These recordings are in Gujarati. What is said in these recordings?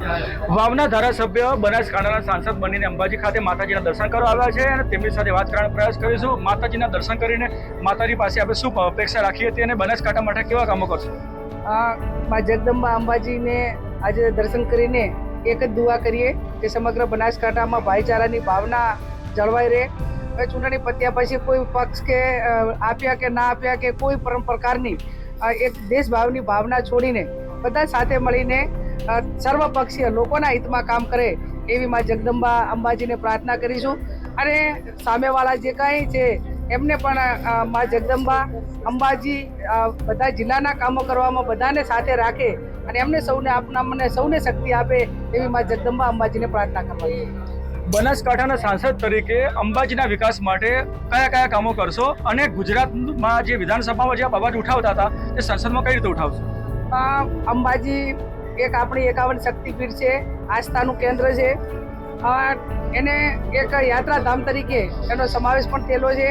વાવના ધારાસભ્ય બનાસકાંઠાના સાંસદ બનીને અંબાજી ખાતે માતાજીના દર્શન કરવા આવ્યા છે અને તેમની સાથે વાત કરવાનો પ્રયાસ કરીશું. માતાજીના દર્શન કરીને માતાજી પાસે આપણે શું અપેક્ષા રાખીએ છીએ અને બનાસકાંઠા માટે કેવા કામો કરશું? મા જગદંબા અંબાજીને આજે દર્શન કરીને એક જ દુઆ કરીએ કે સમગ્ર બનાસકાંઠામાં ભાઈચારાની ભાવના જળવાઈ રહે. ચૂંટણી પત્યા પછી કોઈ પક્ષ કે આપ્યા કે ના આપ્યા કે કોઈ પણ પ્રકારની એક દેશભાવની ભાવના છોડીને બધા સાથે મળીને સર્વપક્ષીય લોકોના હિતમાં કામ કરે એવી માં જગદંબા અંબાજીને પ્રાર્થના કરીશું. અને સામેવાળા જે કાંઈ છે એમને પણ મા જગદંબા અંબાજી બધા જિલ્લાના કામો કરવામાં બધાને સાથે રાખે અને એમને સૌને આપના મને સૌને શક્તિ આપે એવી માં જગદંબા અંબાજીને પ્રાર્થના કરવા બનાસકાંઠાના સાંસદ તરીકે અંબાજીના વિકાસ માટે કયા કયા કામો કરશો અને ગુજરાતમાં જે વિધાનસભામાં જે બાબત ઉઠાવતા હતા તે સંસદમાં કઈ રીતે ઉઠાવશો? અંબાજી એક આપણી એકાવન શક્તિપીઠ છે, આસ્થાનું કેન્દ્ર છે. એને એક યાત્રાધામ તરીકે એનો સમાવેશ પણ થયેલો છે.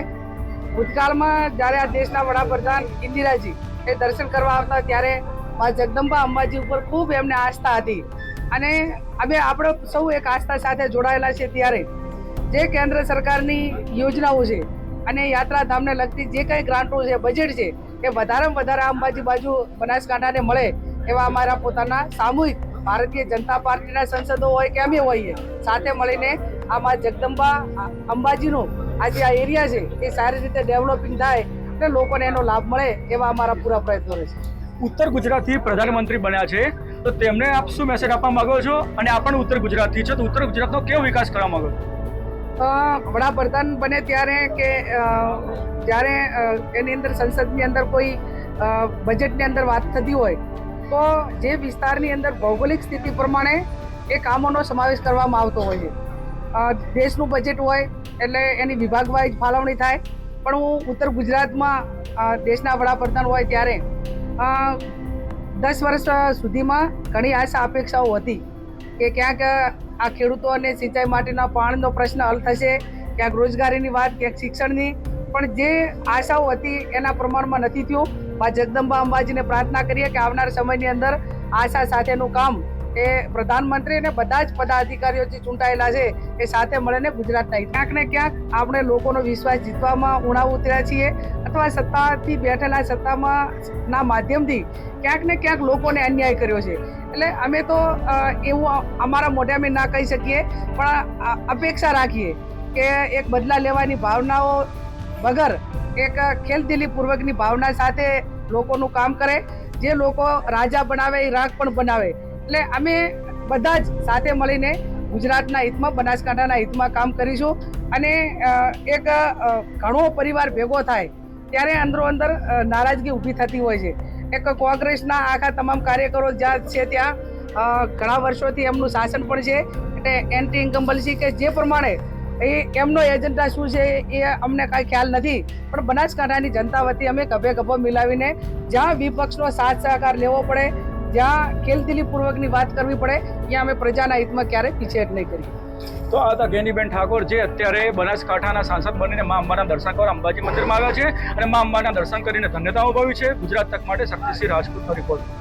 ભૂતકાળમાં જ્યારે આ દેશના વડાપ્રધાન ઇન્દિરાજી એ દર્શન કરવા આવતા ત્યારે મા જગદંબા અંબાજી ઉપર ખૂબ એમને આસ્થા હતી. અને અમે આપણે સૌ એક આસ્થા સાથે જોડાયેલા છે ત્યારે. જે કેન્દ્ર સરકારની યોજનાઓ છે અને યાત્રાધામને લગતી જે કંઈ ગ્રાન્ટો છે, બજેટ છે, એ વધારેમાં વધારે અંબાજી બાજુ બનાસકાંઠાને મળે. એવા અમારા પોતાના સામૂહિક ભારતીય જનતા પાર્ટીના સંસદો હોય કે અમે હોઈએ સાથે મળીને આમાં જગદંબા અંબાજીનો આ જે આ એરિયા છે એ સારી રીતે ડેવલપિંગ થાય અને લોકોને એનો લાભ મળે એવા અમારા પૂરા પ્રયત્નો રહેશે ઉત્તર ગુજરાતથી પ્રધાનમંત્રી બન્યા છે તો તેમને આપ શું મેસેજ આપવા માંગો છો? અને આ પણ ઉત્તર ગુજરાતથી છે તો ઉત્તર ગુજરાતનો કેવો વિકાસ કરવા માંગો છો? વડાપ્રધાન બને ત્યારે કે જ્યારે એની અંદર સંસદની અંદર કોઈ બજેટની અંદર વાત થતી હોય તો જે વિસ્તારની અંદર ભૌગોલિક સ્થિતિ પ્રમાણે એ કામોનો સમાવેશ કરવામાં આવતો હોય છે. દેશનું બજેટ હોય એટલે એની વિભાગવાઇઝ ફાળવણી થાય. પણ હું ઉત્તર ગુજરાતમાં દેશના વડાપ્રધાન હોય ત્યારે દસ વર્ષ સુધીમાં ઘણી આશા અપેક્ષાઓ હતી કે ક્યાંક આ ખેડૂતોને સિંચાઈ માટેના પાણીનો પ્રશ્ન હલ થશે, ક્યાંક રોજગારીની વાત, ક્યાંક શિક્ષણની. પણ જે આશાઓ હતી એના પ્રમાણમાં નથી થયું. મા જગદંબા અંબાજીને પ્રાર્થના કરીએ કે આવનાર સમયની અંદર આશા સાથેનું કામ એ પ્રધાનમંત્રી અને બધા જ પદાધિકારીઓ જે ચૂંટાયેલા છે એ સાથે મળીને ગુજરાતના ક્યાંક ને ક્યાંક આપણે લોકોનો વિશ્વાસ જીતવામાં ઉણા ઉતર્યા છીએ અથવા સત્તાથી બેઠેલા સત્તામાં ના માધ્યમથી ક્યાંક ને ક્યાંક લોકોને અન્યાય કર્યો છે. એટલે અમે તો એવું અમારા મોઢે અમે ના કહી શકીએ, પણ અપેક્ષા રાખીએ કે એક બદલા લેવાની ભાવનાઓ વગર એક ખેલદિલી પૂર્વકની ભાવના સાથે લોકોનું કામ કરે, જે લોકો રાજા બનાવે, એ રાગ પણ બનાવે. એટલે અમે બધા જ સાથે મળીને ગુજરાતના હિતમાં, બનાસકાંઠાના હિતમાં કામ કરીશું. અને એક ઘણો પરિવાર ભેગો થાય, ત્યારે અંદરો અંદર નારાજગી ઊભી થતી હોય છે. એક કોંગ્રેસના આખા તમામ કાર્યકરો જ્યાં છે ત્યાં ઘણા વર્ષોથી એમનું શાસન પણ છે. એટલે એન્ટી ઇન્કમ્પલસી કે જે પ્રમાણે એ એમનો એજન્ડા શું છે એ અમને કાંઈ ખ્યાલ નથી. પણ બનાસકાંઠાની જનતા વતી અમે ગભે ગભો મિલાવીને જ્યાં વિપક્ષનો સાથ સહકાર લેવો પડે, જ્યાં ખેલદિલી પૂર્વકની વાત કરવી પડે, ત્યાં અમે પ્રજાના હિતમાં ક્યારેય પીછેહટ નહીં કરીએ. તો આ હતા ગેનીબેન ઠાકોર જે અત્યારે બનાસકાંઠાના સાંસદ બનીને મા અંબાના દર્શન કરવા અંબાજી મંદિરમાં આવ્યા છે અને મા અંબાના દર્શન કરીને ધન્યતા અનુભવી છે. ગુજરાત તક માટે શક્તિસિંહ રાજપૂતનો રિપોર્ટ